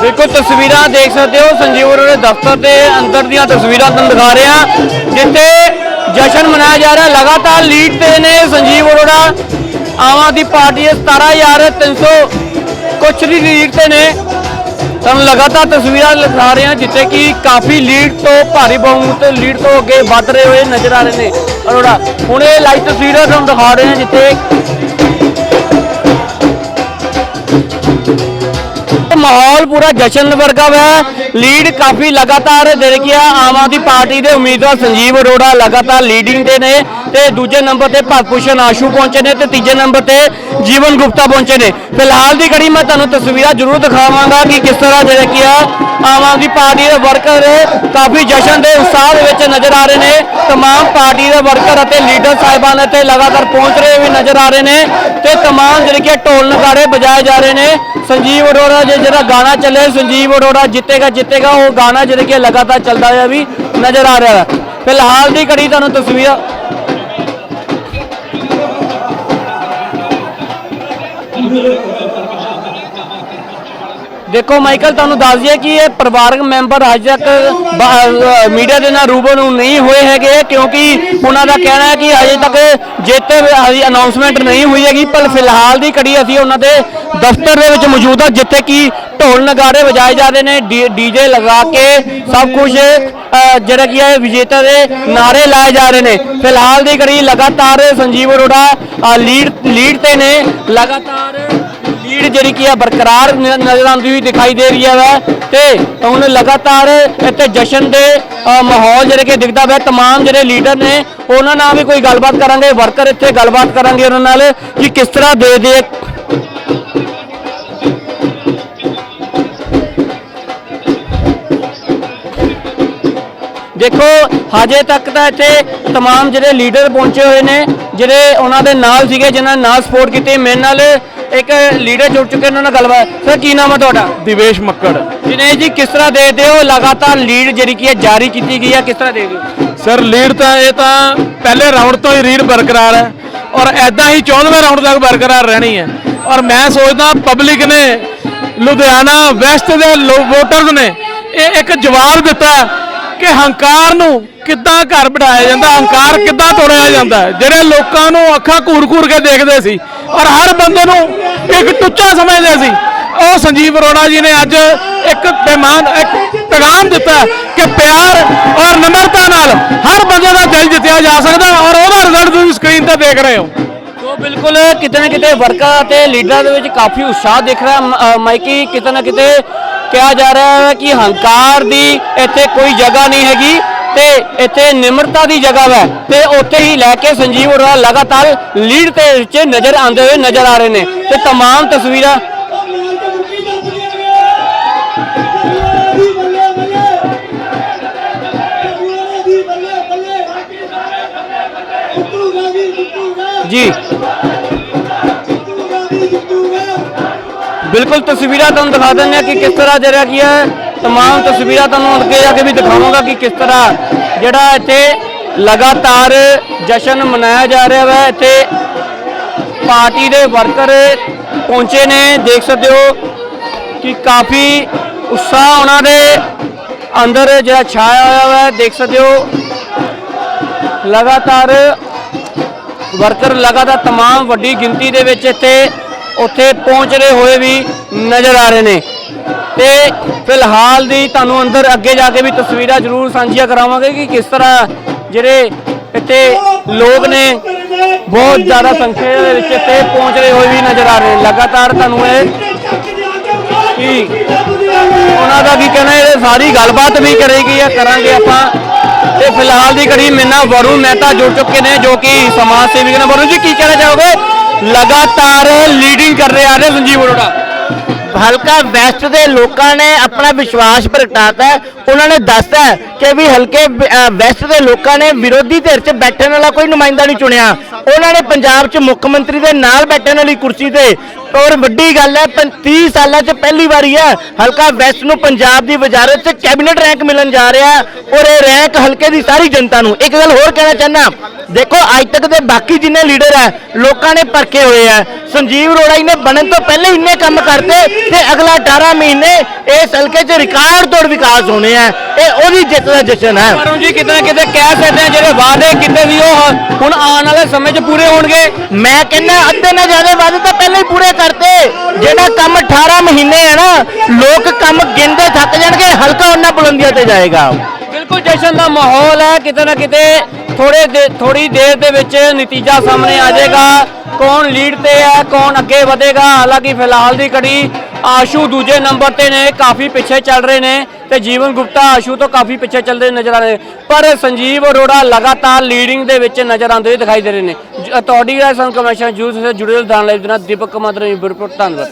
ਬਿਲਕੁਲ ਤਸਵੀਰਾਂ ਦੇਖ ਸਕਦੇ ਹੋ। ਸੰਜੀਵ ਅਰੋੜਾ ਦੇ ਦਫ਼ਤਰ ਦੇ ਅੰਦਰ ਦੀਆਂ ਤਸਵੀਰਾਂ ਤੁਹਾਨੂੰ ਦਿਖਾ ਰਹੇ। ਹਾਂ ਜਿੱਥੇ ਜਸ਼ਨ ਮਨਾਇਆ ਜਾ ਰਿਹਾ। ਲਗਾਤਾਰ ਲੀਡ ਤੇ ਨੇ ਸੰਜੀਵ ਅਰੋੜਾ। ਆਮ ਆਦਮੀ ਪਾਰਟੀ ਦੇ 17300 ਕੁਛ ਦੀ ਲੀਡ ਤੇ ਨੇ। ਤੁਹਾਨੂੰ ਲਗਾਤਾਰ ਤਸਵੀਰਾਂ ਦਿਖਾ ਰਹੇ ਹਾਂ ਜਿੱਥੇ ਕਿ ਕਾਫੀ ਲੀਡ ਤੋਂ ਭਾਰੀ ਬਹੁਮਤ ਲੀਡ ਤੋਂ ਅੱਗੇ ਵੱਧ ਰਹੇ ਹੋਏ ਨਜ਼ਰ ਆ ਰਹੇ ਨੇ ਅਰੋੜਾ। ਹੁਣ ਇਹ ਲਾਈਵ ਤਸਵੀਰਾਂ ਤੁਹਾਨੂੰ ਦਿਖਾ ਰਹੇ ਹਾਂ, ਜਿੱਥੇ ਮਾਹੌਲ ਪੂਰਾ ਜਸ਼ਨ ਵਰਗਾ ਹੈ ਲੀਡ ਕਾਫੀ ਲਗਾਤਾਰ ਦੇ ਗਿਆ ਆਮ ਆਦਮੀ ਪਾਰਟੀ ਦੇ ਉਮੀਦਵਾਰ ਸੰਜੀਵ ਅਰੋੜਾ ਲਗਾਤਾਰ ਲੀਡਿੰਗ ਤੇ ਨੇ ਤੇ ਦੂਜੇ ਨੰਬਰ ਤੇ ਭਗਭੂਸ਼ਣ ਆਸ਼ੂ ਪਹੁੰਚੇ ਨੇ ਤੇ ਤੀਜੇ ਨੰਬਰ ਤੇ ਜੀਵਨ ਗੁਪਤਾ ਪਹੁੰਚੇ ਨੇ। ਫਿਲਹਾਲ ਦੀ ਘੜੀ ਮੈਂ ਤੁਹਾਨੂੰ ਤਸਵੀਰਾਂ ਜ਼ਰੂਰ ਦਿਖਾਵਾਂਗਾ ਕਿ ਕਿਸ ਤਰ੍ਹਾਂ ਜਿਹੜੇ ਕੀ ਆ ਆਮ ਆਦਮੀ ਪਾਰਟੀ ਦੇ ਵਰਕਰ ਕਾਫੀ ਜਸ਼ਨ ਦੇ ਉਤਸ਼ਾਹ ਦੇ ਵਿੱਚ ਨਜ਼ਰ ਆ ਰਹੇ ਨੇ तमाम ਪਾਰਟੀ ਦੇ ਵਰਕਰ ਅਤੇ ਲੀਡਰ ਸਾਹਿਬਾਨ ਇੱਥੇ ਲਗਾਤਾਰ ਪਹੁੰਚ ਰਹੇ ਵੀ ਨਜ਼ਰ ਆ ਰਹੇ ਨੇ ਤੇ तमाम ਜਿਹੜੇ ਕਿ ਢੋਲ ਨਗਾੜੇ ਵਜਾਏ ਜਾ ਰਹੇ ਨੇ ਸੰਜੀਵ ਅਰੋੜਾ ਜੇ ਜਿਹੜਾ ਗਾਣਾ ਚੱਲੇ ਸੰਜੀਵ ਅਰੋੜਾ ਜਿੱਤੇਗਾ ਜਿੱਤੇਗਾ ਉਹ ਗਾਣਾ ਜਿਹੜਾ ਕਿ ਲਗਾਤਾਰ ਚੱਲਦਾ ਹੋਇਆ ਵੀ ਨਜ਼ਰ ਆ ਰਿਹਾ ਹੈ ਫਿਲਹਾਲ ਦੀ ਘੜੀ ਤੁਹਾਨੂੰ ਤਸਵੀਰਾਂ ਦੇਖੋ ਮਾਈਕਲ, ਤੁਹਾਨੂੰ ਦੱਸ ਦਈਏ ਕਿ ਇਹ ਪਰਿਵਾਰਕ ਮੈਂਬਰ ਅਜੇ ਤੱਕ ਮੀਡੀਆ ਦੇ ਨਾਲ ਰੂਬਰੂ ਨਹੀਂ ਹੋਏ ਹੈਗੇ, ਕਿਉਂਕਿ ਉਹਨਾਂ ਦਾ ਕਹਿਣਾ ਹੈ ਕਿ ਅਜੇ ਤੱਕ ਜਿੱਤੇ ਹਜੇ ਅਨਾਉਂਸਮੈਂਟ ਨਹੀਂ ਹੋਈ ਹੈਗੀ, ਪਰ ਫਿਲਹਾਲ ਦੀ ਘੜੀ ਅਸੀਂ ਉਹਨਾਂ ਦੇ ਦਫ਼ਤਰ ਦੇ ਵਿੱਚ ਮੌਜੂਦ ਹਾਂ, ਜਿੱਥੇ ਕਿ ਢੋਲ ਨਗਾੜੇ ਵਜਾਏ ਜਾ ਰਹੇ ਨੇ ਡੀਜੇ ਲਗਾ ਕੇ ਸਭ ਕੁਝ ਜਿਹੜਾ ਕੀ ਹੈ, ਵਿਜੇਤਾ ਦੇ ਨਾਰੇ ਲਾਏ ਜਾ ਰਹੇ ਨੇ। ਫਿਲਹਾਲ ਦੀ ਘੜੀ ਲਗਾਤਾਰ ਸੰਜੀਵ ਅਰੋੜਾ ਲੀਡ ਲੀਡ ਤੇ ਨੇ, ਲਗਾਤਾਰ ਲੀਡ ਜਿਹੜੀ ਕੀ ਹੈ ਬਰਕਰਾਰ ਨ- ਨਜ਼ਰ ਆਉਂਦੀ ਹੋਈ ਦਿਖਾਈ ਦੇ ਰਹੀ ਹੈ ਵੈ ਤੇ ਹੁਣ ਲਗਾਤਾਰ ਇੱਥੇ ਜਸ਼ਨ ਦੇ ਅ, ਮਾਹੌਲ ਜਿਹੜੇ ਕਿ ਦਿਖਦਾ ਪਿਆ तमाम ਜਿਹੜੇ ਲੀਡਰ ਨੇ ਉਹਨਾਂ ਨਾਲ ਵੀ ਕੋਈ ਗੱਲਬਾਤ ਕਰਾਂਗੇ ਵਰਕਰ ਇੱਥੇ ਗੱਲਬਾਤ ਕਰਾਂਗੇ ਉਹਨਾਂ ਨਾਲ ਕਿ ਕਿਸ ਤਰ੍ਹਾਂ ਦੇ ਦੇ ਦੇਖੋ ਹਜੇ ਤੱਕ ਤਾਂ ਇੱਥੇ तमाम ਜਿਹੜੇ ਲੀਡਰ ਪਹੁੰਚੇ ਹੋਏ ਨੇ ਜਿਹੜੇ ਉਹਨਾਂ ਦੇ ਨਾਲ ਸੀਗੇ ਜਿਨ੍ਹਾਂ ਨੇ ਨਾਲ ਸਪੋਰਟ ਕੀਤੀ ਮੇਰੇ ਨਾਲ ਇੱਕ ਲੀਡਰ ਜੁੜ ਚੁੱਕੇ ਉਹਨਾਂ ਨਾਲ ਗੱਲਬਾਤ। ਸਰ ਕੀ ਨਾਮ ਹੈ ਤੁਹਾਡਾ? ਦਿਵੇਸ਼ ਮੱਕੜ। ਦਿਨੇਸ਼ ਜੀ ਕਿਸ ਤਰ੍ਹਾਂ ਦੇਖਦੇ ਹੋ ਲਗਾਤਾਰ ਲੀਡ ਜਿਹੜੀ ਕੀ ਹੈ ਜਾਰੀ ਕੀਤੀ ਗਈ ਹੈ ਕਿਸ ਤਰ੍ਹਾਂ ਦੇਖਦੇ ਹੋ ਸਰ ਲੀਡ ਤਾਂ ਇਹ ਤਾਂ ਪਹਿਲੇ ਰਾਊਂਡ ਤੋਂ ਹੀ ਰੀਡ ਬਰਕਰਾਰ ਹੈ ਔਰ ਐਦਾਂ ਹੀ 14ਵੇਂ ਰਾਊਂਡ ਤੱਕ ਬਰਕਰਾਰ ਰਹਿਣੀ ਹੈ। ਔਰ ਮੈਂ ਸੋਚਦਾ ਪਬਲਿਕ ਨੇ ਲੁਧਿਆਣਾ ਵੈਸਟ ਦੇ ਵੋਟਰਸ ਨੇ ਇਹ ਇੱਕ ਜਵਾਬ ਦਿੱਤਾ ਕਿ ਹੰਕਾਰ ਨੂੰ ਕਿੱਦਾਂ ਘਰ ਬਿਠਾਇਆ ਜਾਂਦਾ ਹੰਕਾਰ ਕਿੱਦਾਂ ਤੋੜਿਆ ਜਾਂਦਾ? ਜਿਹੜੇ ਲੋਕਾਂ ਨੂੰ ਅੱਖਾਂ ਘੂਰ-ਘੂਰ ਕੇ ਦੇਖਦੇ ਸੀ, ਔਰ ਹਰ ਬੰਦੇ ਨੂੰ ਇੱਕ ਟੁੱਚਾ ਸਮਝਦੇ ਸੀ, ਉਹ ਸੰਜੀਵ ਅਰੋੜਾ ਜੀ ਨੇ ਅੱਜ ਇੱਕ ਪੈਮਾਨ ਇੱਕ ਪੈਗਾਮ ਦਿੱਤਾ ਕਿ ਪਿਆਰ ਔਰ ਨਮਰਤਾ ਨਾਲ ਹਰ ਬੰਦੇ ਦਾ ਦਿਲ ਜਿੱਤਿਆ ਜਾ ਸਕਦਾ, ਔਰ ਉਹਦਾ ਰਿਜ਼ਲਟ ਤੁਸੀਂ ਸਕਰੀਨ ਤੇ ਦੇਖ ਰਹੇ ਹੋ। ਸੋ ਬਿਲਕੁਲ ਕਿਤੇ ਨਾ ਕਿਤੇ ਵਰਕਰਾਂ ਅਤੇ ਲੀਡਰਾਂ ਦੇ ਵਿੱਚ ਕਾਫੀ ਉਤਸ਼ਾਹ ਦਿਖ ਰਿਹਾ ਮਾਈਕੀ, ਕਿਤੇ ਨਾ ਕਿਤੇ ਕਿਹਾ ਜਾ ਰਿਹਾ ਹੈ ਕਿ ਹੰਕਾਰ ਦੀ ਇੱਥੇ ਕੋਈ ਜਗ੍ਹਾ ਨਹੀਂ ਹੈਗੀ। ਤੇ ਇੱਥੇ ਨਿਮਰਤਾ ਦੀ ਜਗ੍ਹਾ ਹੈ ਤੇ ਉੱਥੇ ਹੀ ਲੈ ਕੇ ਸੰਜੀਵ ਅਰੋੜਾ ਲਗਾਤਾਰ ਲੀਡ ਤੇ ਵਿੱਚ ਨਜ਼ਰ ਆਉਂਦੇ ਹੋਏ ਨਜ਼ਰ ਆ ਰਹੇ ਨੇ ਤੇ तमाम ਤਸਵੀਰਾਂ ਜੀ ਬਿਲਕੁਲ ਤਸਵੀਰਾਂ ਤੁਹਾਨੂੰ ਦਿਖਾ ਦਿੰਦੇ ਹਾਂ ਕਿ ਕਿਸ ਤਰ੍ਹਾਂ ਜਿਹੜਾ ਕੀ ਹੈ तमाम ਤਸਵੀਰਾਂ ਤੁਹਾਨੂੰ ਅੱਗੇ ਜਾ ਕੇ ਵੀ ਦਿਖਾਵਾਂਗਾ ਕਿ ਕਿਸ ਤਰ੍ਹਾਂ ਜਿਹੜਾ ਇੱਥੇ ਲਗਾਤਾਰ ਜਸ਼ਨ ਮਨਾਇਆ ਜਾ ਰਿਹਾ ਹੈ ਇੱਥੇ ਪਾਰਟੀ ਦੇ ਵਰਕਰ ਪਹੁੰਚੇ ਨੇ ਦੇਖ ਸਕਦੇ ਹੋ ਕਿ ਕਾਫੀ ਉਤਸ਼ਾਹ ਉਹਨਾਂ ਦੇ ਅੰਦਰ ਜਿਹੜਾ ਛਾਇਆ ਹੋਇਆ ਹੈ ਦੇਖ ਸਕਦੇ ਹੋ ਲਗਾਤਾਰ ਵਰਕਰ ਲਗਾਤਾਰ तमाम ਵੱਡੀ ਗਿਣਤੀ ਦੇ ਵਿੱਚ ਇੱਥੇ ਉੱਥੇ ਪਹੁੰਚ ਰਹੇ ਹੋਏ ਵੀ ਨਜ਼ਰ ਆ ਰਹੇ ਨੇ ਤੇ ਫਿਲਹਾਲ ਦੀ ਤੁਹਾਨੂੰ ਅੰਦਰ ਅੱਗੇ ਜਾ ਕੇ ਵੀ ਤਸਵੀਰਾਂ ਜ਼ਰੂਰ ਸਾਂਝੀਆਂ ਕਰਾਵਾਂਗੇ ਕਿ ਕਿਸ ਤਰ੍ਹਾਂ ਜਿਹੜੇ ਇੱਥੇ ਲੋਕ ਨੇ ਬਹੁਤ ਜ਼ਿਆਦਾ ਸੰਖਿਆ ਦੇ ਵਿੱਚ ਇੱਥੇ ਪਹੁੰਚ ਰਹੇ ਹੋਏ ਵੀ ਨਜ਼ਰ ਆ ਰਹੇ ਲਗਾਤਾਰ ਤੁਹਾਨੂੰ ਇਹ ਕਿ ਉਹਨਾਂ ਦਾ ਵੀ ਕਹਿਣਾ ਇਹ ਸਾਰੀ ਗੱਲਬਾਤ ਵੀ ਕਰੇਗੀ ਆ ਕਰਾਂਗੇ ਆਪਾਂ। ਤੇ ਫਿਲਹਾਲ ਦੀ ਘੜੀ ਮੇਰੇ ਨਾਲ ਵਰੁਣ ਮਹਿਤਾ ਜੁੜ ਚੁੱਕੇ ਨੇ, ਜੋ ਕਿ ਸਮਾਜ ਸੇਵੀ ਨੇ। ਵਰੁਣ ਜੀ, ਕੀ ਕਹਿਣਾ ਚਾਹੋਗੇ? ਲਗਾਤਾਰ ਲੀਡਿੰਗ ਕਰ ਰਹੇ ਆ ਰਹੇ ਸੰਜੀਵ ਅਰੋੜਾ। ਹਲਕਾ ਵੈਸਟ ਦੇ ਲੋਕਾਂ ਨੇ ਆਪਣਾ ਵਿਸ਼ਵਾਸ ਪ੍ਰਗਟਾਤਾ ਉਹਨਾਂ ਨੇ ਦੱਸਤਾ ਕਿ ਵੀ ਹਲਕੇ ਵੈਸਟ ਦੇ ਲੋਕਾਂ ਨੇ ਵਿਰੋਧੀ ਧਿਰ 'ਚ ਬੈਠਣ ਵਾਲਾ ਕੋਈ ਨੁਮਾਇੰਦਾ ਨਹੀਂ ਚੁਣਿਆ। ਉਹਨਾਂ ਨੇ ਪੰਜਾਬ 'ਚ ਮੁੱਖ ਮੰਤਰੀ ਦੇ ਨਾਲ ਬੈਠਣ ਵਾਲੀ ਕੁਰਸੀ ਤੇ ਔਰ ਵੱਡੀ ਗੱਲ ਹੈ 30 ਸਾਲਾਂ 'ਚ ਪਹਿਲੀ ਵਾਰੀ ਹੈ, ਹਲਕਾ ਵੈਸਟ ਨੂੰ ਪੰਜਾਬ ਦੀ ਵਜ਼ਾਰਤ 'ਚ ਕੈਬਨਿਟ ਰੈਂਕ ਮਿਲਣ ਜਾ ਰਿਹਾ ਔਰ ਇਹ ਰੈਂਕ ਹਲਕੇ ਦੀ ਸਾਰੀ ਜਨਤਾ ਨੂੰ। ਇੱਕ ਗੱਲ ਹੋਰ ਕਹਿਣਾ ਚਾਹਨਾ ਦੇਖੋ ਅੱਜ ਤੱਕ ਦੇ ਬਾਕੀ ਜਿੰਨੇ ਲੀਡਰ ਹੈ ਲੋਕਾਂ ਨੇ ਪਰਖੇ ਹੋਏ ਆ। ਸੰਜੀਵ ਅਰੋੜਾ ਜੀ ਨੇ ਬਣਨ ਤੋਂ ਪਹਿਲੇ ਇੰਨੇ ਕੰਮ ਕਰਤੇ ਤੇ ਅਗਲਾ 18 ਮਹੀਨੇ ਇਸ ਹਲਕੇ 'ਚ ਰਿਕਾਰਡ ਤੋੜ ਵਿਕਾਸ ਹੋਣੇ ਆ। ਇਹ ਉਹਦੀ ਜਿੱਤ ਦਾ ਜਸ਼ਨ ਹੈ ਵਰੁਣ ਜੀ ਕਿਤੇ ਨਾ ਕਿਤੇ ਕਹਿ ਸਕਦੇ ਆ ਜਿਹੜੇ ਵਾਅਦੇ ਕੀਤੇ ਸੀ ਉਹ ਹੁਣ ਆਉਣ ਵਾਲੇ ਸਮੇਂ 'ਚ ਪੂਰੇ ਹੋਣਗੇ। ਮੈਂ ਕਹਿੰਦਾ ਅੱਧੇ ਨਾਲ ਜ਼ਿਆਦਾ ਵਾਅਦੇ ਤਾਂ ਪਹਿਲਾਂ ਹੀ ਪੂਰੇ ਕਰਤੇ। ਜਿਹੜਾ ਕੰਮ 18 ਮਹੀਨੇ ਹੈ ਨਾ ਲੋਕ ਕੰਮ ਗਿਣਦੇ ਥੱਕ ਜਾਣਗੇ ਹਲਕਾ ਉਹਨਾਂ ਬੁਲੰਦੀਆਂ ਤੇ ਜਾਏਗਾ। ਬਿਲਕੁਲ ਜਸ਼ਨ ਦਾ ਮਾਹੌਲ ਹੈ, ਕਿਤੇ ਨਾ ਕਿਤੇ ਥੋੜੇ ਥੋੜੀ ਦੇਰ ਦੇ ਵਿੱਚ ਨਤੀਜਾ ਸਾਹਮਣੇ ਆ ਜਾਏਗਾ। ਕੌਣ ਲੀਡ ਤੇ ਹੈ, ਕੌਣ ਅੱਗੇ ਵਧੇਗਾ, ਹਾਲਾਂਕਿ ਫਿਲਹਾਲ ਦੀ ਕੜੀ ਆਸ਼ੂ ਦੂਜੇ ਨੰਬਰ ਤੇ ਨੇ, ਕਾਫੀ ਪਿੱਛੇ ਚੱਲ ਰਹੇ ਨੇ ਤੇ ਜੀਵਨ ਗੁਪਤਾ ਆਸ਼ੂ ਤੋਂ ਕਾਫੀ ਪਿੱਛੇ ਚੱਲਦੇ ਨਜ਼ਰ ਆ ਰਹੇ ਪਰ ਸੰਜੀਵ ਅਰੋੜਾ ਲਗਾਤਾਰ ਲੀਡਿੰਗ ਦੇ ਵਿੱਚ ਨਜ਼ਰ ਆਉਂਦੇ ਹੋਏ ਦਿਖਾਈ ਦੇ ਰਹੇ ਨੇ। ਤੁਹਾਡੀ ਰਾਏ ਸਾਨੂੰ ਕਮੈਸ਼ਨ ਜੂਸ ਜੁੜੇ ਹੋਏ ਦਾਨ ਲਈ ਦਿਨਾਂ, ਦੀਪਕ ਕੁਮਾਰ ਦੀ ਰਿਪੋਰਟ ਧੰਨਵਾਦ।